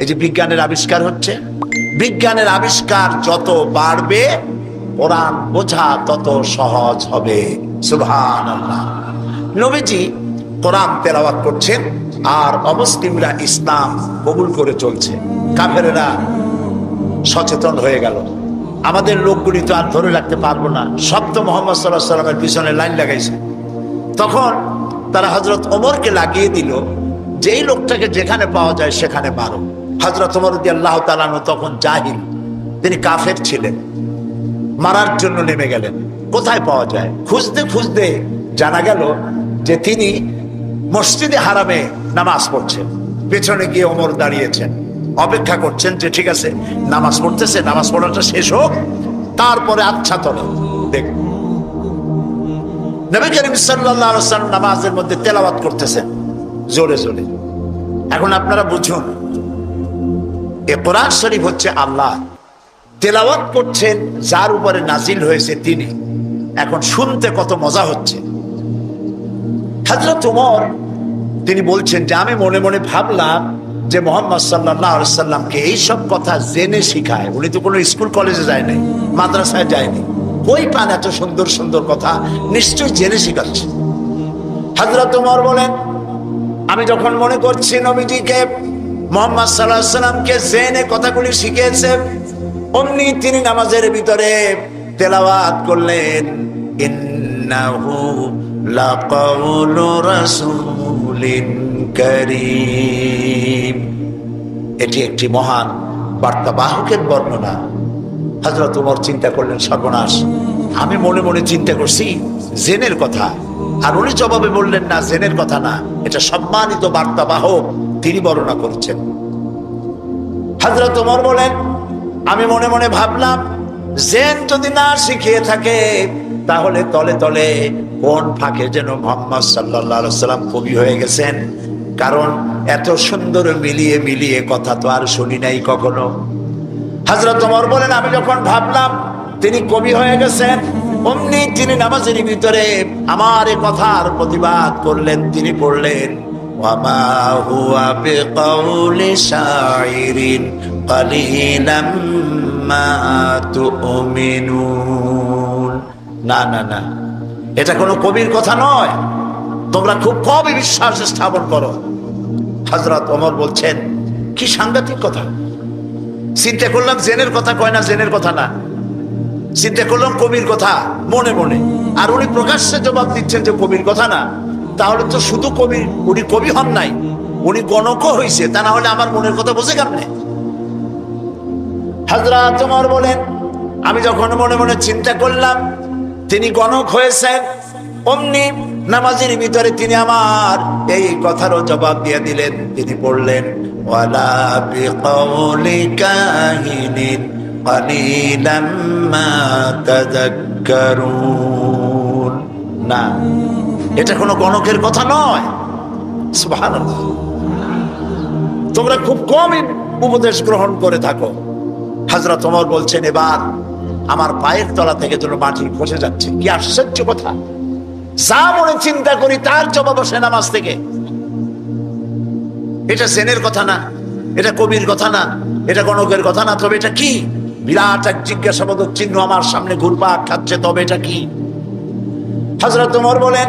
এই যে বিজ্ঞানের আবিষ্কার হচ্ছে। বিজ্ঞানের আবিষ্কার যত বাড়বে, কোরআন বোঝা তত সহজ হবে। আল্লাহ নবীজি কোরআন তেলাওয়াত করছেন, আর অমুসলিমরা ইসলাম কবুল করে চলছে। কাফেরেরা সচেতন হয়ে গেল। আমাদের লোকগুলি তো আর ধরে রাখতে পারব না। সব তো মোহাম্মদ সাল্লাহ সাল্লামের পিছনে লাইন লাগাইছে। তখন তারা হজরত ওমরকে লাগিয়ে দিল যেই লোকটাকে যেখানে পাওয়া যায় সেখানে মারো। হজরত ওমর দিয়ে আল্লাহ তালানো তখন জাহিল। তিনি কাফের ছিলেন। মারার জন্য নেমে গেলেন। কোথায় পাওয়া যায়? খুঁজতে খুঁজতে জানা গেল যে তিনি মসজিদে হারামে নামাজ পড়ছেন। পেছনে গিয়ে ওমর দাঁড়িয়েছেন। অপেক্ষা করছেন যে ঠিক আছে, নামাজ পড়তেছে, নামাজ পড়াটা শেষ হোক। তারপরে আচ্ছা তবে দেখ। নবী করিম নামাজের মধ্যে তেলাওয়াত করতেছেন। জোরে জোরে। এখন আপনারা বুঝুন কোরআন শরীফ হচ্ছে আল্লাহ। তেলাওয়াত করছেন, যার উপরে নাজিল হয়েছে তিনি। এখন শুনতে কত মজা হচ্ছে। হজরত উমর, তিনি বলছেন যে, আমি মনে মনে ভাবলাম যে মোহাম্মদ সাল্লাহ সাল্লামকে এইসব কথা জেনে শিখায়। উনি তো কোনো স্কুল কলেজে যায় নাই মাদ্রাসায় যায়নি। কই পান এত সুন্দর সুন্দর কথা? নিশ্চয়ই জেনে শিখাচ্ছে। হজরত উমর বলেন, আমি যখন মনে করছি নবীজিকে মোহাম্মদ সাল্লাহ সাল্লামকে জেনে কথাগুলি শিখিয়েছে, অমনি তিনি নামাজের ভিতরে তেলাওয়াত করলেন, ইন্নাহু এটি একটি মহান বার্তাবাহকের বর্ণনা। হজরত উমর চিন্তা করলেন, সর্বনাশ, আমি মনে মনে চিন্তা করছি, জেনের কথা। আর উনি জবাবে বললেন, না, জেনের কথা না, এটা সম্মানিত বার্তাবাহক তিনি বর্ণনা করছেন। হজরত উমর বলেন, আমি মনে মনে ভাবলাম, জেন যদি না শিখিয়ে থাকে, তাহলে তলে তলে কোন ফাঁকে যেন মোহাম্মদ সাল্লাহ সাল্লাম কবি হয়ে গেছেন। কারণ এত সুন্দর মিলিয়ে মিলিয়ে কথা তো আর শুনি নাই কখনো। হাজরত ওমর বলেন, আমি যখন ভাবলাম তিনি কবি হয়ে গেছেন, অমনি তিনি নামাজের ভিতরে আমার এ কথার প্রতিবাদ করলেন, তিনি পড়লেন। ওয়ামা হুয়া বিকাউলি শাইরিন কালিলাম মা তুমিনুন না না না। এটা কোনো কবির কথা নয়। তোমরা খুব কমই বিশ্বাস স্থাপন করো। হজরত ওমর বলছেন, কি সাংঘাতিক কথা। চিন্তা করলাম জেনের কথা কয় না, জেনের কথা না। চিন্তা করলাম কবির কথা, মনে মনে। আর উনি প্রকাশ্যে জবাব দিচ্ছেন যে কবির কথা না। তাহলে তো শুধু কবি, উনি কবি হন নাই, উনি গণকও হয়েছে তা না হলে আমার মনের কথা বুঝে কেমনে? হাজরা তোমার বলেন, আমি যখন মনে মনে চিন্তা করলাম, তিনি গণক হয়েছেন, অমনি নামাজের ভিতরে তিনি আমার এই কথারও জবাব দিয়ে দিলেন, তিনি বললেন, ওয়ালা এটা কোনো গণকের কথা নয়। তোমরা খুব কমই উপদেশ গ্রহণ করে থাকো। হাজরত ওমর বলছেন, এবার আমার পায়ের তলা থেকে যেন মাটি খসে যাচ্ছে। কি আশ্চর্য কথা। যা মনে চিন্তা করি তার জবাব আসে নামাজ থেকে। এটা সেনের কথা না, এটা কবির কথা না, এটা গণকের কথা না, তবে এটা কি? বিরাট এক জিজ্ঞাসাবোধক চিহ্ন আমার সামনে ঘুরপাক খাচ্ছে, তবে এটা কি? হজরত ওমর বলেন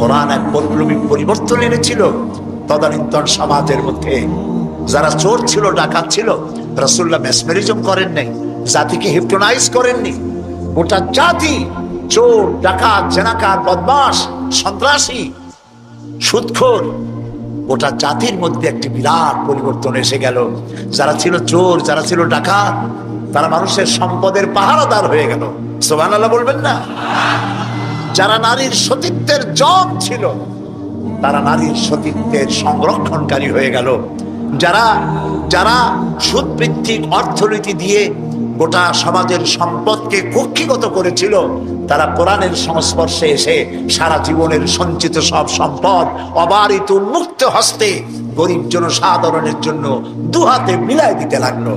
কোরআন এক বৈপ্লবিক পরিবর্তন এনেছিল। তদানীন্তন সমাজের মধ্যে যারা চোর ছিল, ডাকাত ছিল রসুল্লাহ মেসমেরিজম করেন নাই জাতিকে হিপটোনাইজ করেননি। গোটা জাতি চোর, ডাকাত, জেনাকার বদমাস সন্ত্রাসী, সুদখোর, গোটা জাতির মধ্যে একটি বিরাট পরিবর্তন এসে গেল। যারা ছিল চোর, যারা ছিল ডাকাত, তারা মানুষের সম্পদের পাহারাদার হয়ে গেল। সোবান আল্লাহ বলবেন না? যারা নারীর সতীত্বের জম ছিল, তারা নারীর সতীত্বের সংরক্ষণকারী হয়ে গেল। যারা যারা সুদ ভিত্তিক অর্থনীতি দিয়ে গোটা সমাজের সম্পদকে কক্ষিগত করেছিল, তারা কোরআনের সংস্পর্শে এসে সারা জীবনের সঞ্চিত সব সম্পদ অবারিত মুক্ত হস্তে গরিব জনসাধারণের জন্য দুহাতে মিলাই দিতে লাগল।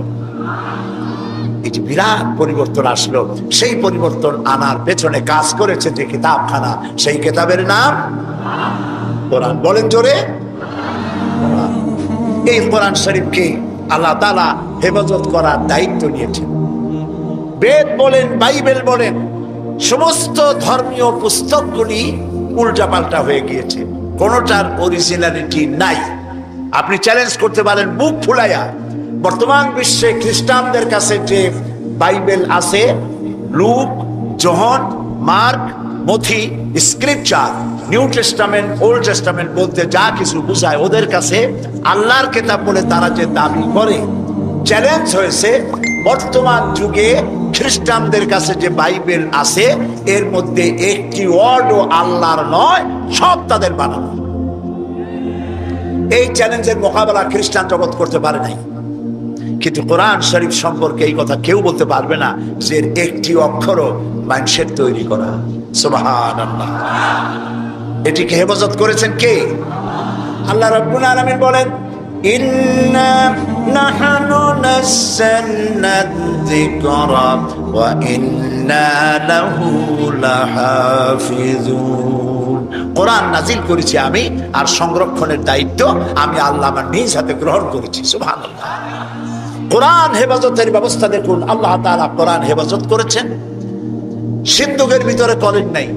এই বিরাট পরিবর্তন আসলো, সেই পরিবর্তন আনার পেছনে কাজ করেছে যে কিতাবখানা, সেই কিতাবের নাম কোরআন। বলেন জোরে। এই কোরআন শরীফকে আল্লাহ তালা হেফাজত করার দায়িত্ব নিয়েছেন। বেদ বলেন, বাইবেল বলেন, সমস্ত ধর্মীয় পুস্তকগুলি উল্টাপাল্টা হয়ে গিয়েছে। কোনোটার অরিজিনালিটি নাই। আপনি চ্যালেঞ্জ করতে পারেন বুক ফুলাইয়া বর্তমান বিশ্বে খ্রিস্টানদের কাছে যে বাইবেল আছে, লুক, জহন, মার্ক, মথি, scripture, New Testament, Old Testament বলতে যা কিছু বুঝায়, ওদের কাছে আল্লাহর কেতাব বলে তারা যে দাবি করে চ্যালেঞ্জ হয়েছে, বর্তমান যুগে খ্রিস্টানদের কাছে যে বাইবেল আছে, এর মধ্যে একটি ওয়ার্ডও আল্লাহর নয়, সব তাদের বানানো। এই চ্যালেঞ্জের মোকাবেলা খ্রিস্টান জগৎ করতে পারে নাই। কিন্তু কোরআন শরীফ সম্পর্কে এই কথা কেউ বলতে পারবে না যে একটি অক্ষরও মানুষের তৈরি করা। এটিকে হেফাজত করেছেন কে? আল্লাহ রাব্বুল আলামিন বলেন করেছি আমি আর সংরক্ষণের দায়িত্ব আমি আল্লাহ আমার নিজ হাতে গ্রহণ করেছি। সুবহানাল্লাহ। কোরআন হেফাজতের ব্যবস্থা দেখুন, আল্লাহ তাআলা কোরআন হেফাজত করেছেন। সিন্ধুকের ভিতরে কলেজ নাই,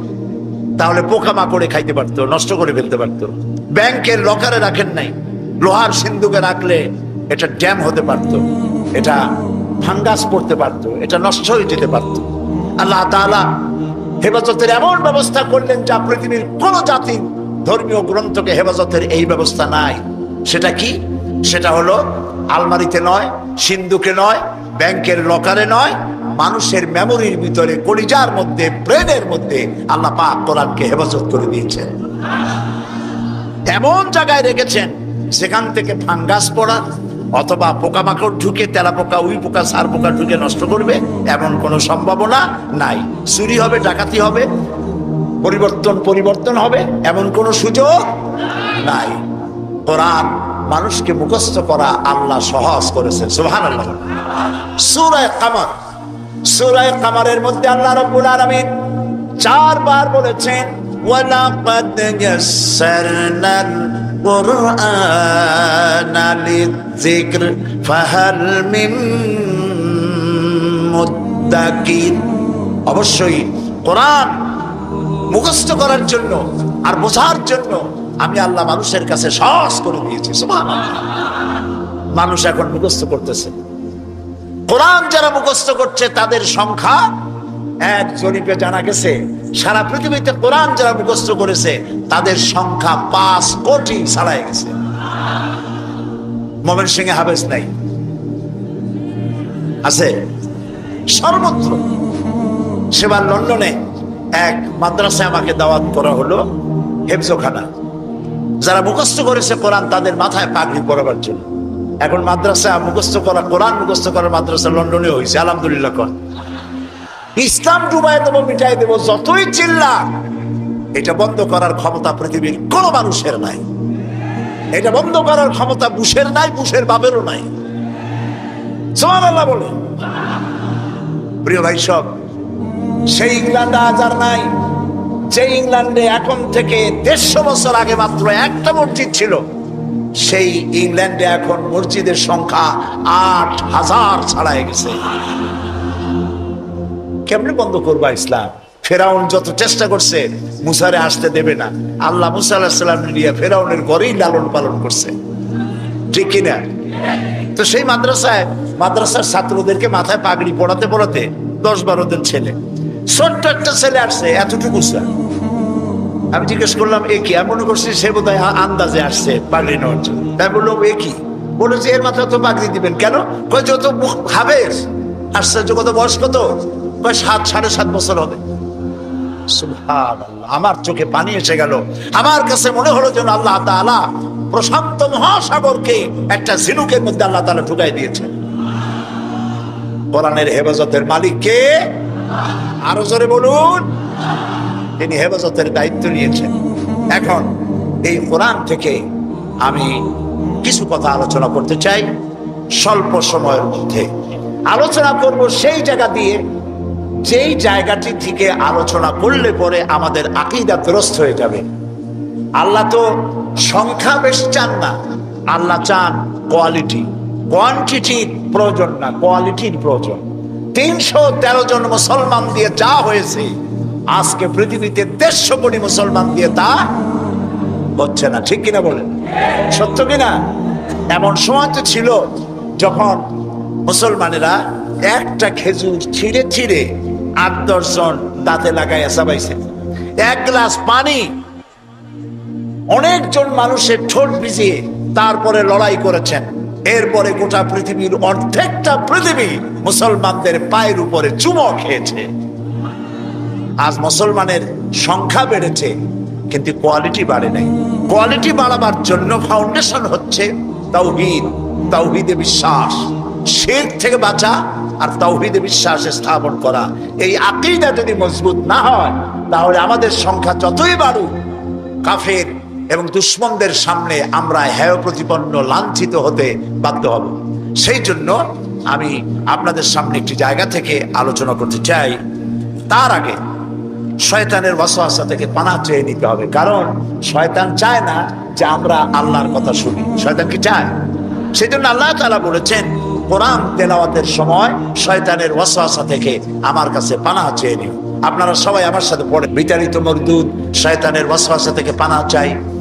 তাহলে পোকামাকড়ে খাইতে পারতো, নষ্ট করে ফেলতে পারতো। ব্যাংকের লকারে রাখেন নাই, লোহার সিন্ধুকে রাখলে এটা ড্যাম হতে পারতো, এটা ফাঙ্গাস পড়তে পারতো, এটা নষ্ট হয়ে যেতে পারতো। আল্লাহ তাআলা হেফাজতের এমন ব্যবস্থা করলেন যা পৃথিবীর কোন জাতি ধর্মীয় গ্রন্থকে হেফাজতের এই ব্যবস্থা নাই। সেটা কি? সেটা হলো আলমারিতে নয় সিন্ধুকে নয়, ব্যাংকের লকারে নয়, মানুষের মেমোরির ভিতরে, কলিজার মধ্যে ব্রেনের মধ্যে আল্লাহ পাক কোরআনকে হেফাজত করে দিয়েছেন। এমন জায়গায় রেখেছেন সেখান থেকে ফাঙ্গাস পড়া অথবা পোকামাকড় ঢুকে, তেলা পোকা, উই পোকা, সার পোকা ঢুকে নষ্ট করবে, এমন কোনো সম্ভাবনা নাই। চুরি হবে, ডাকাতি হবে, পরিবর্তন পরিবর্তন হবে, এমন কোনো সুযোগ নাই। কোরআন মানুষকে মুখস্থ করা আল্লাহ সহজ করেছেন সুহান আল্লাহ সুরায় কামার সুরায় কামারের মধ্যে আল্লাহ রব্বুল আলামিন চারবার বলেছেন ওয়ালাকাদ ইয়াসসারনা القرآن للذكر فهل من মুদ্দাকির অবশ্যই কোরআন মুখস্থ করার জন্য আর বোঝার জন্য আমি আল্লাহ মানুষের কাছে সহজ করে দিয়েছি। মানুষ এখন মুখস্থ করতেছে। কোরআন যারা মুখস্থ করছে, তাদের সংখ্যা এক জরিপে জানা গেছে, সারা পৃথিবীতে কোরআন যারা মুখস্থ করেছে, তাদের সংখ্যা পাঁচ কোটি ছাড়াই গেছে। মোমেন সিং হাবেজ নাই। আছে? সর্বত্র। সেবার লন্ডনে এক মাদ্রাসায় আমাকে দাওয়াত করা হলো হেফজোখানা। যারা মুখস্থ করেছে কোরআন তাদের মাথায় পাগড়ি পরাবার জন্য। এখন মাদ্রাসা মুখস্থ করা, কোরআন মুখস্থ করার মাদ্রাসা লন্ডনে হয়েছে আলহামদুলিল্লাহ কর। ইসলাম ডুবাই দেবো মিটাই দেবো, যতই চিল্লা, এটা বন্ধ করার ক্ষমতা পৃথিবীর কোন মানুষের নাই। এটা বন্ধ করার ক্ষমতা বুশের নাই, বুশের বাবেরও নাই। আল্লাহ বলে। প্রিয় ভাই সব, সেই ইংল্যান্ড আজ আর নাই। যে ইংল্যান্ডে এখন থেকে দেড়শো বছর আগে মাত্র একটা মসজিদ ছিল, সেই ইংল্যান্ডে এখন মসজিদের সংখ্যা আট হাজার ছাড়াই গেছে। কেমনে বন্ধ করবা ইসলাম? ফেরাউন যত চেষ্টা করছে, মুসারে আসতে দেবে না। আল্লাহ মুসা নিয়ে ফেরাউনের ঘরেই লালন পালন করছে। ঠিক কিনা? তো সেই মাদ্রাসায়, মাদ্রাসার ছাত্রদেরকে মাথায় পাগড়ি পড়াতে পড়াতে দশ বারো দিন ছেলে ছোট্ট একটা ছেলে আসছে, এতটুকু আমি জিজ্ঞেস করলাম, এ কি? আমি মনে করছি সে বোধ আন্দাজে আসছে পাগড়ি নেওয়ার জন্য। তাই বলল এ কি? বলে যে, এর মাথায় তো পাগড়ি দিবেন কেন? কয়, যত হাবেস আশ্চর্য, কত বয়স কত? কয়, সাত, সাড়ে সাত বছর হবে। আমার চোখে পানি এসে গেল। আমার কাছে মনে হলো যেন আল্লাহ তাআলা প্রশান্ত মহাসাগরকে একটা ঝিনুকের মধ্যে আল্লাহ তালা ঢুকাই দিয়েছে কোরআনের হেফাজতের মালিক কে আরও জোরে বলুন। তিনি হেফাজতের দায়িত্ব নিয়েছেন। এখন এই কোরআন থেকে আমি কিছু কথা আলোচনা করতে চাই স্বল্প সময়ের মধ্যে। আলোচনা করব সেই জায়গা দিয়ে, যেই জায়গাটি থেকে আলোচনা করলে পরে আমাদের আকিদা ত্রস্ত হয়ে যাবে। আল্লাহ তো সংখ্যা বেশ চান না। আল্লাহ চান কোয়ালিটি। কোয়ান্টিটির প্রয়োজন না, কোয়ালিটির প্রয়োজন। তিনশো তেরো জন মুসলমান দিয়ে যা হয়েছে, আজকে পৃথিবীতে দেড়শো কোটি মুসলমান দিয়ে তা হচ্ছে না। ঠিক কিনা বলেন? সত্য কিনা? এমন সময় তো ছিল যখন মুসলমানেরা একটা খেজুর ছিঁড়ে ছিঁড়ে আট দশজন দাঁতে লাগাই চাবাইছে এক গ্লাস পানি। অনেকজন মানুষের ঠোঁট ভিজিয়ে তারপরে লড়াই করেছেন। এরপরে গোটা পৃথিবীর অর্ধেকটা পৃথিবী মুসলমানদের পায়ের উপরে চুমো খেয়েছে। আজ মুসলমানের সংখ্যা বেড়েছে, কিন্তু কোয়ালিটি বাড়ে নাই। কোয়ালিটি বাড়াবার জন্য ফাউন্ডেশন হচ্ছে তাওহিদ, তাওহিদে বিশ্বাস। শের থেকে বাঁচা আর তাওহিদে বিশ্বাস স্থাপন করা। এই আকিদা যদি মজবুত না হয়, তাহলে আমাদের সংখ্যা যতই বাড়ুক, কাফের এবং দুশ্মনদের সামনে আমরা হেয় প্রতিপন্ন লাঞ্ছিত হতে বাধ্য হব। সেই জন্য আমি আপনাদের সামনে একটি জায়গা থেকে আলোচনা করতে চাই। তার আগে শয়তানের ওয়াসওয়াসা থেকে পানা চেয়ে নিতে হবে। কারণ শয়তান চায় না যে আমরা আল্লাহর কথা শুনি। শয়তান কি চায়? সেই জন্য আল্লাহ তালা বলেছেন, কোরআন তেলাওয়াতের সময় শয়তানের ওয়াসওয়াসা থেকে আমার কাছে পানা চেয়ে নিও। আপনারা সবাই আমার সাথে পড়ে বিতাড়িত মরদুদ, শয়তানের ওয়াসওয়াসা থেকে পানা চাই।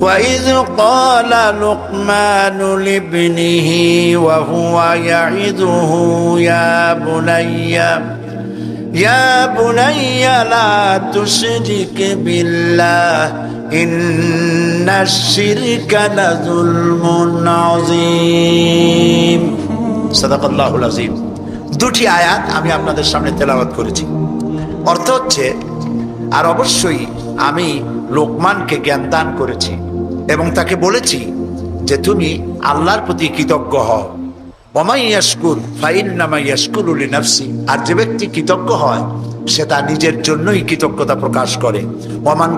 وإذ قال لقمان لابنه وهو يعظه يا بني يا بني لا تشرك بالله إن الشرك لظلم عظيم صدق الله العظيم দুটি আয়াত আমি আপনাদের সামনে তেলাওয়াত করেছি অর্থ হচ্ছে আর অবশ্যই আমি লোকমানকে জ্ঞান দান করেছি এবং তাকে বলেছি যে তুমি আল্লাহর প্রতি কৃতজ্ঞ হও। ওমাই ইয়াসকুর ফাইন নামা নাফসি আর যে ব্যক্তি কৃতজ্ঞ হয়, সে তার নিজের জন্যই কৃতজ্ঞতা প্রকাশ করে।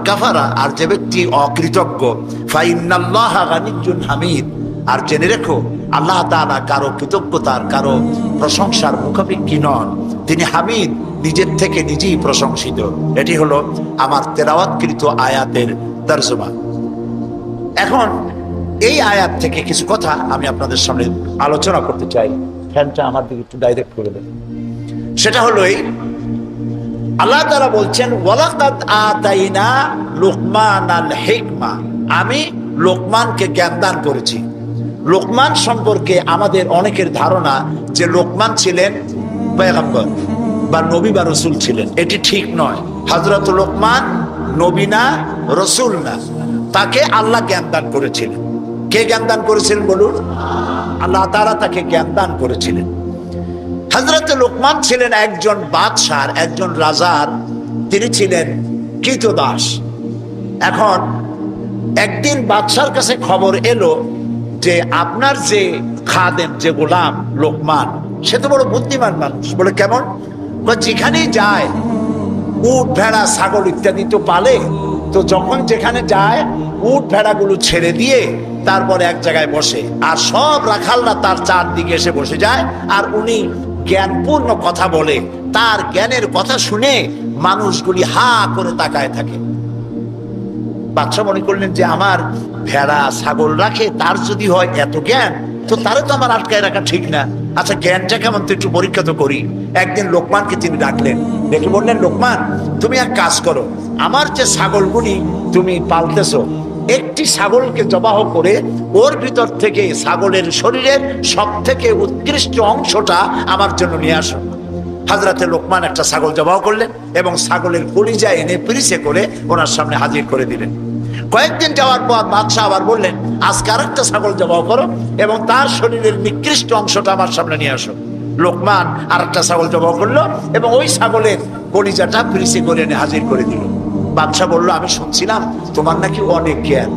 কাফারা, আর যে ব্যক্তি অকৃতজ্ঞ হামিদ। আর জেনে রেখো, আল্লাহ তাআলা কারও কৃতজ্ঞতার, কারও প্রশংসার মুখাপেক্ষী নন। তিনি হামিদ নিজের থেকে নিজেই প্রশংসিত। এটি হলো আমার তেলাওয়াতকৃত আয়াতের তর্জমা। এখন এই আয়াত থেকে কিছু কথা আমি আপনাদের সামনে আলোচনা করতে চাই। ফ্যানটা আমার দিকে একটু ডাইরেক্ট করে দেন। সেটা হলো এই, আল্লাহ তারা বলছেন, ওয়ালাকাদ আতাইনা লোকমান আল হিকমা। আমি লোকমানকে জ্ঞান দান করেছি। লোকমান সম্পর্কে আমাদের অনেকের ধারণা যে লোকমান ছিলেন পয়গম্বর বা নবী বা রসুল ছিলেন। এটি ঠিক নয়। হজরত লোকমান নবী না, রসুল না। তাকে আল্লাহ জ্ঞান দান করেছিলেন। কে জ্ঞান দান করেছিলেন বলুন? আল্লাহ তারা তাকে জ্ঞান দান করেছিলেন। হজরত লোকমান ছিলেন একজন বাদশার, একজন রাজার। তিনি ছিলেন কৃতদাস। এখন একদিন বাদশার কাছে খবর এলো যে আপনার যে খাদেম, যে গোলাম লোকমান, সে তো বড় বুদ্ধিমান মানুষ। বলে, কেমন? যেখানেই যায় উট, ভেড়া, ছাগল ইত্যাদি তো পালে। তো যখন যেখানে যায়, উট, ভেড়াগুলো ছেড়ে দিয়ে তারপরে এক জায়গায় বসে। আর সব রাখালরা তার চারদিকে এসে বসে যায়। আর উনি জ্ঞানপূর্ণ কথা বলে। তার জ্ঞানের কথা শুনে মানুষগুলি হা করে তাকায় থাকে। বাচ্চা মনে করলেন যে, আমার ভেড়া, ছাগল রাখে, তার যদি হয় এত জ্ঞান তো তারে তো আমার আটকায় রাখা ঠিক না। আচ্ছা জ্ঞানটা কেমন? তো একটু পরীক্ষা তো করি। একদিন লোকমানকে তিনি ডাকলেন। ডেকে বললেন, লোকমান, তুমি এক কাজ করো। আমার যে ছাগলগুলি তুমি পালতেছো, একটি ছাগলকে জবাহ করে ওর ভিতর থেকে ছাগলের শরীরের সব থেকে উৎকৃষ্ট অংশটা আমার জন্য নিয়ে আসো। হাজরাতে লোকমান একটা ছাগল জবাহ করলেন এবং ছাগলের কলিজা এনে পিরিসে করে ওনার সামনে হাজির করে দিলেন। কয়েকদিন যাওয়ার পর বাদশাহ আবার বললেন, আজকে আরেকটা ছাগল জবাহ করো এবং তার শরীরের নিকৃষ্ট অংশটা আমার সামনে নিয়ে আসো। লোকমান আর একটা ছাগল জবাহ করল এবং ওই ছাগলের কলিজাটা পিরিসে করে এনে হাজির করে দিল। বাদশাহ বলল, আমি শুনছিলাম তোমার নাকি অনেক জ্ঞান।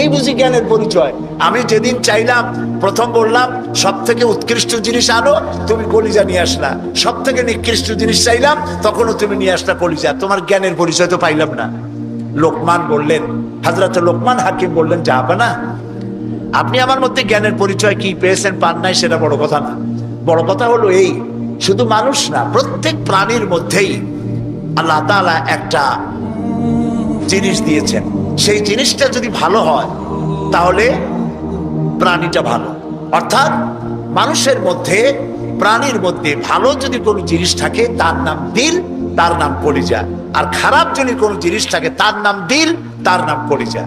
এই বুঝি জ্ঞানের পরিচয়। আমি যেদিন চাইলাম, প্রথম বললাম সব থেকে উৎকৃষ্ট জিনিস আনো, তুমি কলিজা নিয়ে আসলা। সব থেকে নিকৃষ্ট জিনিস চাইলাম, তখনও তুমি নিয়ে আসলা কলিজা। তোমার জ্ঞানের পরিচয় তো পাইলাম না। লোকমান বললেন হাজরত লোকমান হাকিম বললেন, যাবে না। আপনি আমার মধ্যে জ্ঞানের পরিচয় কি পেয়েছেন, পান নাই, সেটা বড় কথা না। বড় কথা হলো এই, শুধু মানুষ না, প্রত্যেক প্রাণীর মধ্যেই আল্লাহ তাআলা একটা জিনিস দিয়েছেন। সেই জিনিসটা যদি ভালো হয়, তাহলে প্রাণীটা ভালো। অর্থাৎ মানুষের মধ্যে, প্রাণীর মধ্যে ভালো যদি কোনো জিনিস থাকে, তার নাম দিল তার নাম কলিজা। আর খারাপ যদি কোনো জিনিস থাকে, তার নাম দিল, তার নাম কলিজা।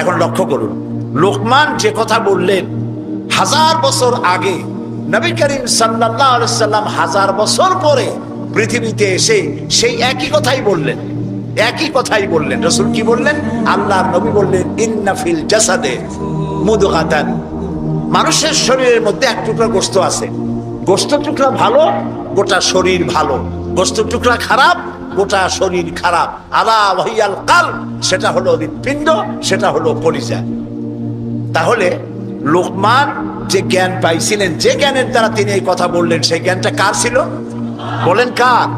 এখন লক্ষ্য করুন, লোকমান যে কথা বললেন, হাজার বছর আগে নবী করিম সাল্লাম হাজার বছর পরে পৃথিবীতে এসে সেই একই কথাই বললেন। একই কথাই বললেন। রসুল কি বললেন? আল্লাহ নবী বললেন ইন্নাফিল জাসাদে মুদগাতান। মানুষের শরীরের মধ্যে এক টুকরা গোস্ত আছে। গোস্ত টুকরা ভালো, গোটা শরীর ভালো। গোস্ত টুকরা খারাপ, গোটা শরীর খারাপ। আলা ওয়াহিয়াল কাল, সেটা হলো হৃৎপিণ্ড, সেটা হলো কলিজা তাহলে লোকমান যে জ্ঞান পাইছিলেন, যে জ্ঞানের দ্বারা তিনি এই কথা বললেন, সেই জ্ঞানটা কার ছিল? বলেন কার?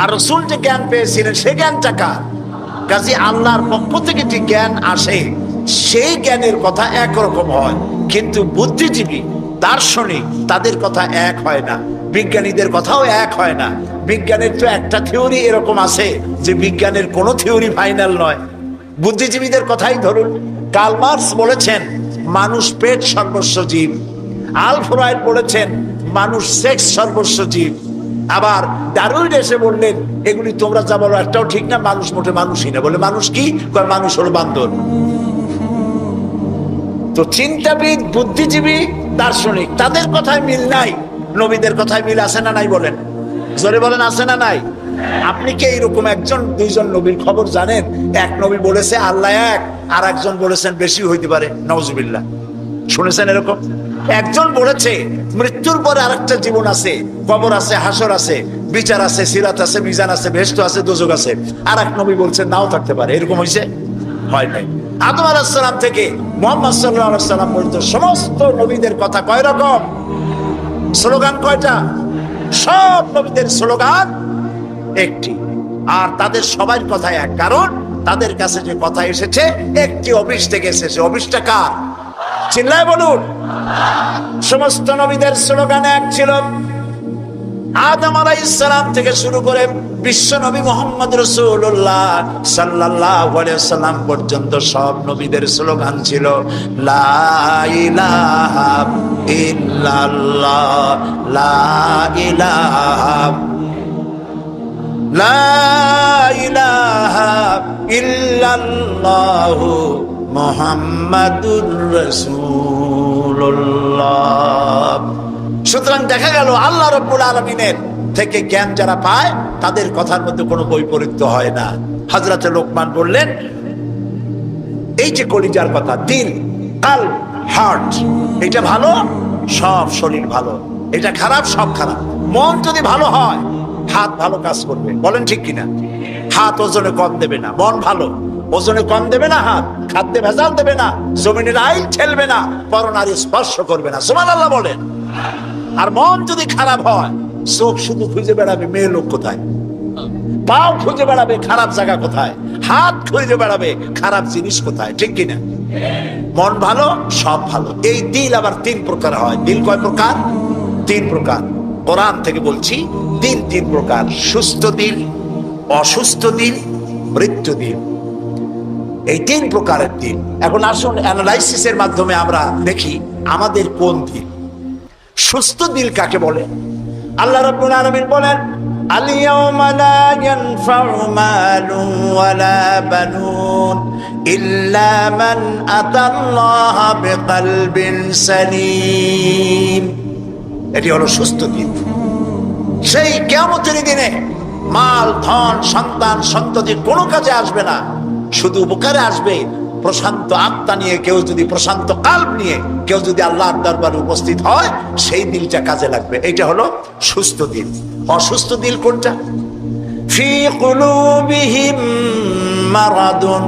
আর রসুল যে জ্ঞান পেয়েছিলেন, সেই জ্ঞানটা কার? কাজে আল্লাহর পক্ষ থেকে যে জ্ঞান আসে, সেই জ্ঞানের কথা একরকম হয়। কিন্তু বুদ্ধিজীবী, দার্শনিক, তাদের কথা এক হয় না। বিজ্ঞানীদের কথাও এক হয় না। বিজ্ঞানের তো একটা থিওরি এরকম আছে যে বিজ্ঞানের কোনো থিওরি ফাইনাল নয়। বুদ্ধিজীবীদের কথাই ধরুন কালমার্স বলেছেন, মানুষ পেট সর্বস্ব জীব। আলফ্রয়েড বলেছেন, মানুষ সেক্স সর্বস্ব জীব। আবার দারুইন এসে বললেন, এগুলি তোমরা যা বলো, একটাও ঠিক না, মানুষ মোটে মানুষই না। বলে, মানুষ কি? মানুষ হলো বান্দর। তো চিন্তাবিদ, বুদ্ধিজীবী, দার্শনিক, তাদের কথায় মিল নাই, নবীদের কথায় মিল আছে না নাই বলেন। জোরে বলেন, আছে না নাই? আপনি কি এইরকম একজন, দুইজন নবীর খবর জানেন? এক নবী বলেছে, আল্লাহ এক, আর একজন বলেছেন, বেশি হইতে পারে। নওজুবিল্লাহ শুনেছেন এরকম? একজন বলেছে, মৃত্যুর পরে আরেকটা জীবন আছে, কবর আছে, হাসর আছে, বিচার আছে, সিরাত আছে, মিজান আছে ভেস্ত আছে, দোজক আছে। আর এক নবী বলছেন নাও থাকতে পারে। এরকম হয়েছে হয় নাই। আদম আলাহিসাল্লাম থেকে মোহাম্মদ সাল্লাহ সাল্লাম পর্যন্ত সমস্ত নবীদের কথা কয় রকম? স্লোগান কয়টা? সব নবীদের স্লোগান একটি। আর তাদের সবার কথা এক কারণ, তাদের কাছে যে কথা এসেছে, একটি অফিস থেকে এসেছে। অফিসটা কার? চিল্লায় বলুন। সমস্ত নবীদের স্লোগান এক ছিল। আদম আলাইসালাম থেকে শুরু করে বিশ্ব নবী মোহাম্মদ রসুল্লাহ সাল্লাহ সাল্লাম পর্যন্ত সব নবীদের স্লোগান ছিল, লা ইলাহা লা ইলাহা লা ইলাহা সুতরাং দেখা গেল আল্লাহ রব্বুল আলমিনের থেকে জ্ঞান যারা পায়, তাদের কথার মধ্যে কোনো বৈপরীত্য হয় না। হাজরাতে লোকমান বললেন, এই যে কলিজার কথা দিল কাল হার্ট। এটা ভালো? সব শরীর ভালো। এটা খারাপ? সব খারাপ। মন যদি ভালো হয়, হাত ভালো কাজ করবে। বলেন ঠিক কিনা? হাত ওজনে কম দেবে না। মন ভালো। ওজনে কম দেবে না হাত। খাদ্যে ভেজাল দেবে না। জমিনের আইল ঠেলবে না। পরনারী স্পর্শ করবে না। সুমান আল্লাহ বলেন। আর মন যদি খারাপ হয়, চোখ শুধু খুঁজে বেড়াবে মেয়ে লোক কোথায়? পাও খুঁজে বেড়াবে খারাপ জায়গা কোথায়? হাত খুঁজে বেড়াবে খারাপ জিনিস কোথায়? ঠিক কিনা? মন ভালো, সব ভালো। এই দিল আবার তিন প্রকার হয়। দিল কয় প্রকার? তিন প্রকার। কোরআন থেকে বলছি, দিল তিন প্রকার। সুস্থ দিল, অসুস্থ দিল, মৃত্যু দিল। এই তিন প্রকারের দিল। এখন আসুন অ্যানালাইসিসের মাধ্যমে আমরা দেখি আমাদের কোন দিল। সুস্থ দিল কাকে বলে? আল্লাহ রাব্বুল আলামিন বলেন اليوم لا ينفع مال ولا بنون إلا من أتى الله بقلب سليم এটি হলো সুস্থ দিন সেই কেমতের দিনে মাল ধন সন্তান সন্ততি কোনো কাজে আসবে না শুধু উপকারে আসবে প্রশান্ত আত্মা নিয়ে, কেউ যদি প্রশান্ত কাল্প নিয়ে, কেউ যদি আল্লাহর দরবারে উপস্থিত হয়, সেই দিলটা কাজে লাগবে। এটা হলো সুস্থ দিল। অসুস্থ দিল কোনটা? মারাদুন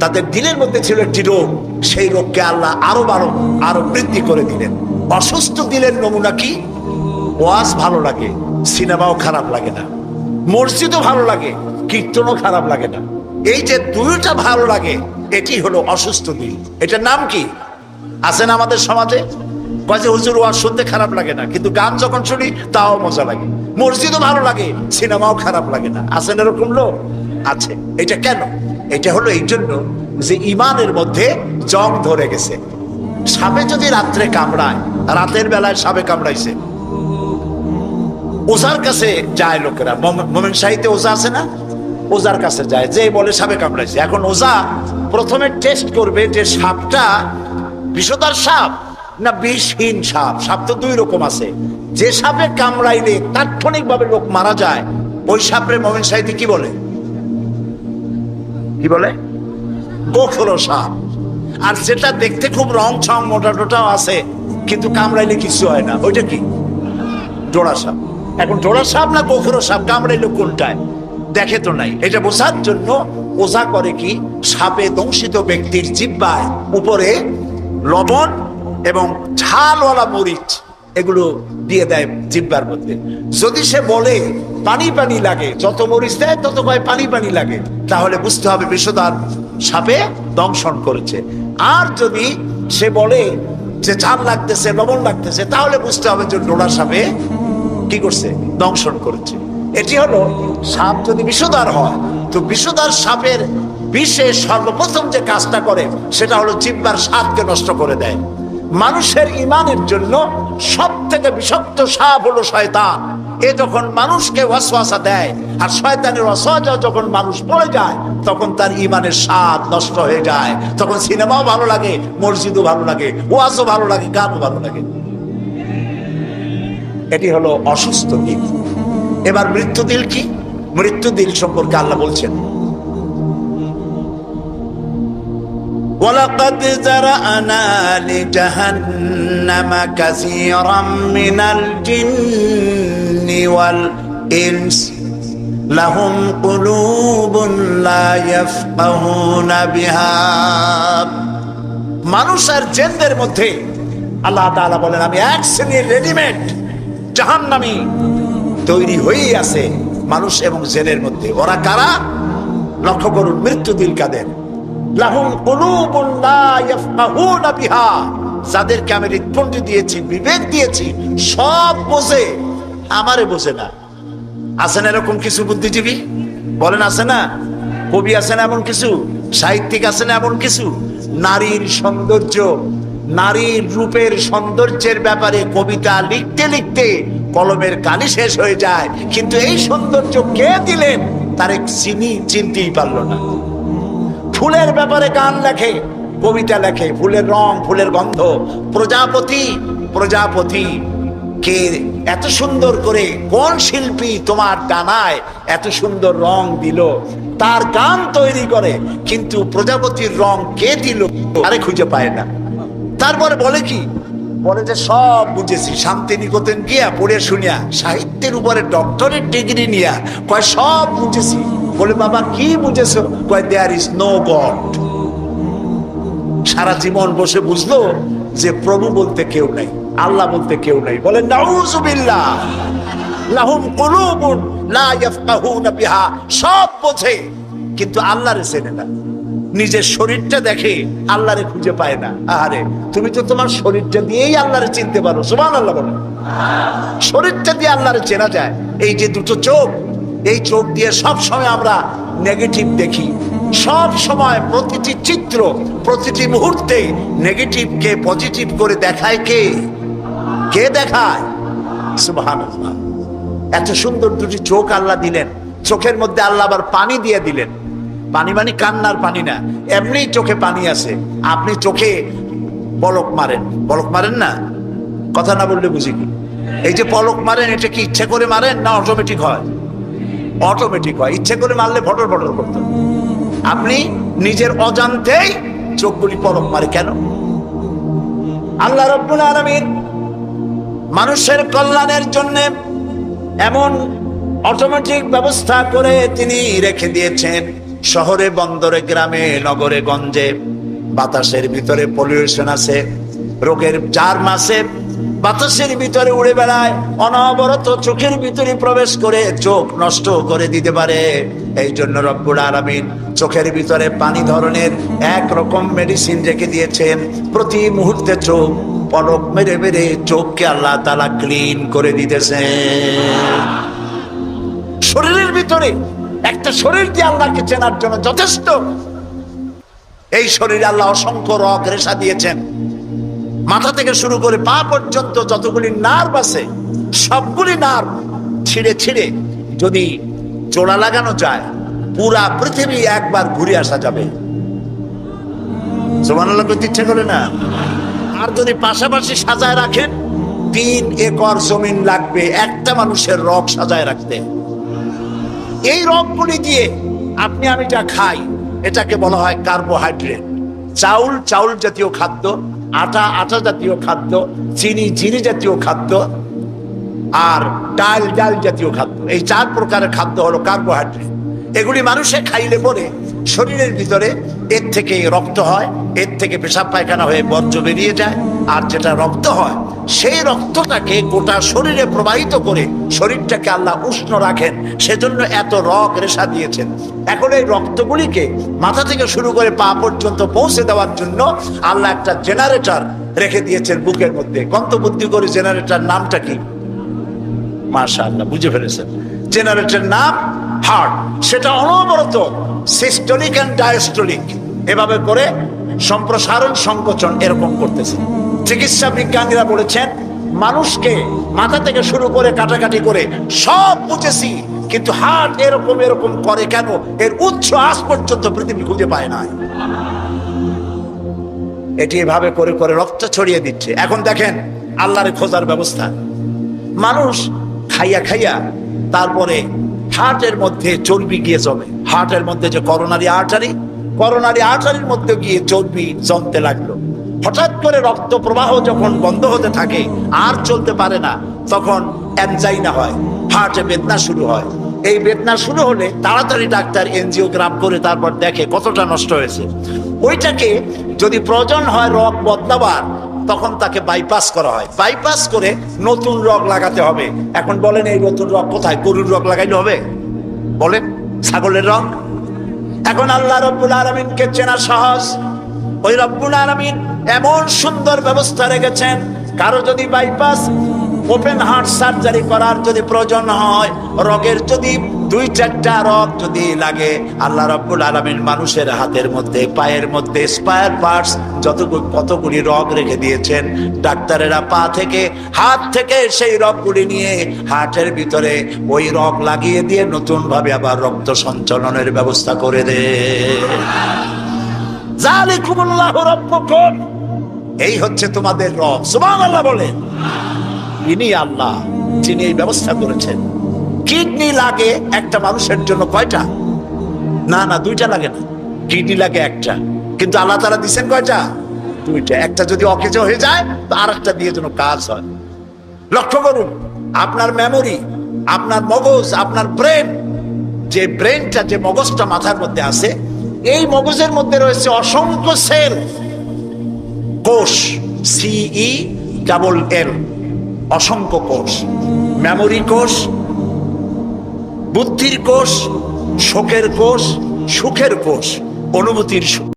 তাদের দিলের মধ্যে ছিল একটি রোগ। সেই রোগকে আল্লাহ আরও বারো, আরও বৃদ্ধি করে দিলেন। অসুস্থ দিলের নমুনা কি? ওয়াজ ভালো লাগে, সিনেমাও খারাপ লাগে না। মসজিদও ভালো লাগে, কীর্তনও খারাপ লাগে না। এই যে দুইটা ভালো লাগে, এটি হলো অসুস্থ দিল। এটার নাম কি? আছে না আমাদের সমাজে? কয় হুজুর, ওয়াজ শুনতে খারাপ লাগে না, কিন্তু গান যখন শুনি, তাও মজা লাগে। মসজিদও ভালো লাগে, সিনেমাও খারাপ লাগে না। আছেন এরকম লোক? আছে। এটা কেন? এটা হলো এই জন্য যে ইমানের মধ্যে জং ধরে গেছে। সাপে যদি রাত্রে কামড়ায়, রাতের বেলায় সাপে কামড়াইছে ওজার কাছে যায় লোকেরা। মোমেন সাহিত্যে ওজা আছে না? ওজার কাছে যায়। যে বলে সাপে কামড়াইছে। এখন ওজা প্রথমে টেস্ট করবে যে সাপটা বিষদার সাপ না বিষহীন সাপ? সাপ তো দুই রকম আছে। যে সাপে কামড়াইলে তাৎক্ষণিক ভাবে লোক মারা যায়, ওই সাপরে মোমেন সাহিত্যে কি বলে? কি বলে? গোখরো সাপ। আর যেটা দেখতে খুব রং ছং মোটা টোটাও আছে, কিন্তু কামড়াইলে কিছু হয় না। ওইটা কি? ডোড়া সাপ। এখন ডোড়া সাপ না গোখরো সাপ? কামড়াইলো কোনটায়? দেখে তো নাই। এটা বোঝার জন্য ওজা করে কি? সাপে দংশিত ব্যক্তির জিব্বায় উপরে লবণ এবং ঝালওয়ালা মরিচ এগুলো দিয়ে দেয় জিব্বার মধ্যে। যদি সে বলে, পানি পানি লাগে। যত মরিচ দেয়, তত কয় পানি পানি লাগে। তাহলে বুঝতে হবে বিষদার সাপে দংশন করেছে। আর যদি সে বলে যে ঝাল লাগতেছে, লবণ লাগতেছে, তাহলে বুঝতে হবে যে ডোড়া সাপে কি করছে? দংশন করেছে। এটি হলো সাপ যদি বিষদার হয়, তো বিষদার সাপের বিষে সর্বপ্রথম যে কাজটা করে, সেটা হলো জিব্বার স্বাদকে নষ্ট করে দেয়। মানুষের ইমানের জন্য সব থেকে বিষাক্ত সাপ হলো শয়তান। এ যখন মানুষকে ওয়াসওয়াসা দেয়, আর শয়তানের ওয়াসওয়াসা যখন মানুষ পড়ে যায়, তখন তার ইমানের স্বাদ নষ্ট হয়ে যায়। তখন সিনেমাও ভালো লাগে, মসজিদও ভালো লাগে, ওয়াজও ভালো লাগে, গানও ভালো লাগে। এটি হলো অসুস্থ দিল এবার মৃত্যু দিল কি মৃত্যু দিল সম্পর্কে আল্লাহ বলছেন ولقد زرأنا لجهنم كثيرا من الجن والإنس لهم قلوب لا يفقهون بها মানুষ আর জেনদের মধ্যে আল্লাহ তাআলা বলেন আমি এক শ্রেণীর রেডিমেড জাহান্নামী তৈরি হয়েই আছে মানুষ এবং জেনের মধ্যে। ওরা কারা? লক্ষ্য করুন, মৃত্যু দিল কাদের? যাদেরকে আমি হৃদপন্থী দিয়েছি, বিবেক দিয়েছি, সব বোঝে, আমারে বোঝে না। আছেন এরকম কিছু বুদ্ধিজীবী? বলেন, আছে না? কবি আছেন এমন কিছু? সাহিত্যিক আছেন এমন কিছু? নারীর সৌন্দর্য নারীর রূপের সৌন্দর্যের ব্যাপারে কবিতা লিখতে লিখতে কলমের কালি শেষ হয়ে যায়। কিন্তু এই সৌন্দর্য কে দিলেন? তার এক চিনি চিনতেই পারল না। ফুলের ব্যাপারে গান লেখে, কবিতা লেখে, ফুলের রং, ফুলের গন্ধ। প্রজাপতি প্রজাপতি, কে এত সুন্দর করে কোন শিল্পী তোমার ডানায় এত সুন্দর রং দিল? তার গান তৈরি করে, কিন্তু প্রজাপতির রং কে দিল? আরে খুঁজে পায় না। তারপরে বলে কি? বলে যে, সব বুঝেছি। শান্তিনিকেতন গিয়া পড়ে শুনিয়া, সাহিত্যের উপরে ডক্টরের ডিগ্রি নিয়া, কয়, সব বুঝেছি। বলে, বাবা, কি বুঝেছ? কয় দেয়ার ইজ নো গড সারা জীবন বসে বুঝলো যে, প্রভু বলতে কেউ নাই, আল্লাহ বলতে কেউ নাই। বলে, নাউজুবিল্লাহ বিহা। সব বোঝে, কিন্তু আল্লাহরে চেনে না। নিজের শরীরটা দেখে আল্লাহরে খুঁজে পায় না। আরে তুমি তো তোমার শরীরটা দিয়েই আল্লাহরে চিনতে পারো। সুবহানাল্লাহ বলে। শরীরটা দিয়ে আল্লাহরে চেনা যায়। এই যে দুটো চোখ, এই চোখ দিয়ে সব সময় আমরা নেগেটিভ দেখি। সব সময় প্রতিটি চিত্র, প্রতিটি মুহূর্তে নেগেটিভকে পজিটিভ করে দেখায় কে? কে দেখায়? সুবহানাল্লাহ। এত সুন্দর দুটি চোখ আল্লাহ দিলেন। চোখের মধ্যে আল্লাহ আবার পানি দিয়ে দিলেন। পানি মানে কান্নার পানি না। এমনি চোখে পানি আছে। আপনি চোখে বলক মারেন। বলক মারেন না? কথা না বললে বুঝি কি? এই যে পলক মারেন, এটা কি ইচ্ছে করে মারেন না অটোমেটিক হয়? অটোমেটিক হয়। ইচ্ছে করে মারলে ফটর ফটর করত আপনি নিজের অজান্তেই চোখগুলি পলক মারে কেন? আল্লাহ রব্বুল আলামিন মানুষের কল্যাণের জন্য এমন অটোমেটিক ব্যবস্থা করে তিনি রেখে দিয়েছেন। শহরে, বন্দরে, গ্রামে, নগরে, গঞ্জে, বাতাসের ভিতরে পলিউশন আছে, রোগের জার্ম আছে, বাতাসের ভিতরে উড়ে বেড়ায়, অনবরত চোখের ভিতরে প্রবেশ করে চোখ নষ্ট করে দিতে পারে। এই জন্য রব্বুল আলামিন চোখের ভিতরে পানি ধরনের এক রকম মেডিসিন রেখে দিয়েছেন। প্রতি মুহূর্তে চোখ পলক মেরে মেরে চোখকে আল্লাহ তালা ক্লিন করে দিতেছেন। শরীরের ভিতরে একটা শরীর দিয়ে আল্লাহকে চেনার জন্য যথেষ্ট। এই শরীরে আল্লাহ অসংখ্য রক রেশা দিয়েছেন। মাথা থেকে শুরু করে পা পর্যন্ত যতগুলি নার্ভ আছে, সবগুলি নার্ভ ছিঁড়ে ছিঁড়ে যদি জোড়া লাগানো যায়, পুরা পৃথিবী একবার ঘুরে আসা যাবে। জোমানাল্লাহ করতে ইচ্ছে করে না? আর যদি পাশাপাশি সাজায় রাখেন, তিন একর জমিন লাগবে একটা মানুষের রক সাজায় রাখতে। এই রকগুলি দিয়ে আপনি আমি যা খাই, এটাকে বলা হয় কার্বোহাইড্রেট। চাউল চাউল জাতীয় খাদ্য, আটা আটা জাতীয় খাদ্য, চিনি চিনি জাতীয় খাদ্য, আর ডাল ডাল জাতীয় খাদ্য। এই চার প্রকারের খাদ্য হলো কার্বোহাইড্রেট। এগুলি মানুষে খাইলে পরে শরীরের ভিতরে এর থেকে রক্ত হয়, এর থেকে পেশাব পায়খানা হয়ে বর্জ্য বেরিয়ে যায়, আর যেটা রক্ত হয়, সেই রক্তটাকে গোটা শরীরে প্রবাহিত করে শরীরটাকে আল্লাহ উষ্ণ রাখেন। সেজন্য এত রক রেশা দিয়েছেন। এখন এই রক্তগুলিকে মাথা থেকে শুরু করে পা পর্যন্ত পৌঁছে দেওয়ার জন্য আল্লাহ একটা জেনারেটর রেখে দিয়েছেন বুকের মধ্যে। কন্তবুদ্ধি করে জেনারেটর নামটা কি? মাশা আল্লাহ বুঝে ফেলেছেন। জেনারেটর নাম হার্ট সেটা অনবরত সিস্টোলিক অ্যান্ড ডায়াস্টোলিক এভাবে করে সম্প্রসারণ, সংকোচন এরকম করতেছে। চিকিৎসা বিজ্ঞানীরা বলেছেন, মানুষকে মাথা থেকে শুরু করে কাটাকাটি করে সব বুঝেছি, কিন্তু হার্ট এরকম এরকম করে কেন? এর উৎস আজ পর্যন্ত পৃথিবী খুঁজে পায় না এটি এভাবে করে করে রক্ত ছড়িয়ে দিচ্ছে। এখন দেখেন, আল্লাহরে খোঁজার ব্যবস্থা। মানুষ খাইয়া খাইয়া তারপরে হার্টের মধ্যে চর্বি গিয়ে জমে। হার্টের মধ্যে যে করোনারি আর্টারি করোনারি আর্টারির মধ্যে গিয়ে চর্বি জমতে লাগল। হঠাৎ করে রক্ত প্রবাহ যখন বন্ধ হতে থাকে, আর চলতে পারে না, তখন অ্যানজাইনা হয় হার্টে বেদনা শুরু হয়। এই বেদনা শুরু হলে তাড়াতাড়ি ডাক্তার এনজিওগ্রাম করে তারপর দেখে কতটা নষ্ট হয়েছে। ওইটাকে যদি প্রয়োজন হয় রক বদলাবার, তখন তাকে বাইপাস করা হয়। বাইপাস করে নতুন রগ লাগাতে হবে। এখন বলেন এই নতুন রগ কোথায়? গরুর রগ লাগাইলে হবে? বলেন, ছাগলের রগ? এখন আল্লাহ রব্বুল আলমিনকে চেনা সহজ। ওই রব্বুল আলমিন এমন সুন্দর ব্যবস্থা রেখেছেন, কারও যদি বাইপাস ওপেন হার্ট সার্জারি করার যদি প্রয়োজন হয়, রগের যদি দুই চারটা রগ যদি লাগে, আল্লাহ রব্বুল আলমিন মানুষের হাতের মধ্যে, পায়ের মধ্যে স্পায়ার পার্টস যতগুলি কতগুলি রগ রেখে দিয়েছেন। ডাক্তারেরা পা থেকে, হাত থেকে সেই রগগুলি নিয়ে হার্টের ভিতরে ওই রগ লাগিয়ে দিয়ে নতুনভাবে আবার রক্ত সঞ্চালনের ব্যবস্থা করে দে। এই হচ্ছে তোমাদের রব সুবহানাল্লাহ বলেন ইনি আল্লাহ, যিনি এই ব্যবস্থা করেছেন। কিডনি লাগে একটা মানুষের জন্য কয়টা? না না, দুইটা লাগে না। কিডনি লাগে একটা। কিন্তু আল্লাহ তারা দিচ্ছেন কয়টা? দুইটা। একটা যদি অকেজ হয়ে যায়, তো আর একটা দিয়ে যেন কাজ হয়। লক্ষ্য করুন, আপনার মেমোরি আপনার মগজ, আপনার ব্রেন যে ব্রেনটা যে মগজটা মাথার মধ্যে আছে, এই মগজের মধ্যে রয়েছে অসংখ্য সেল কোষ সিই ডাবল এল অসংখ্য কোষ। মেমোরি কোষ বুদ্ধির কোষ শোকের কোষ সুখের কোষ অনুভূতির সুখ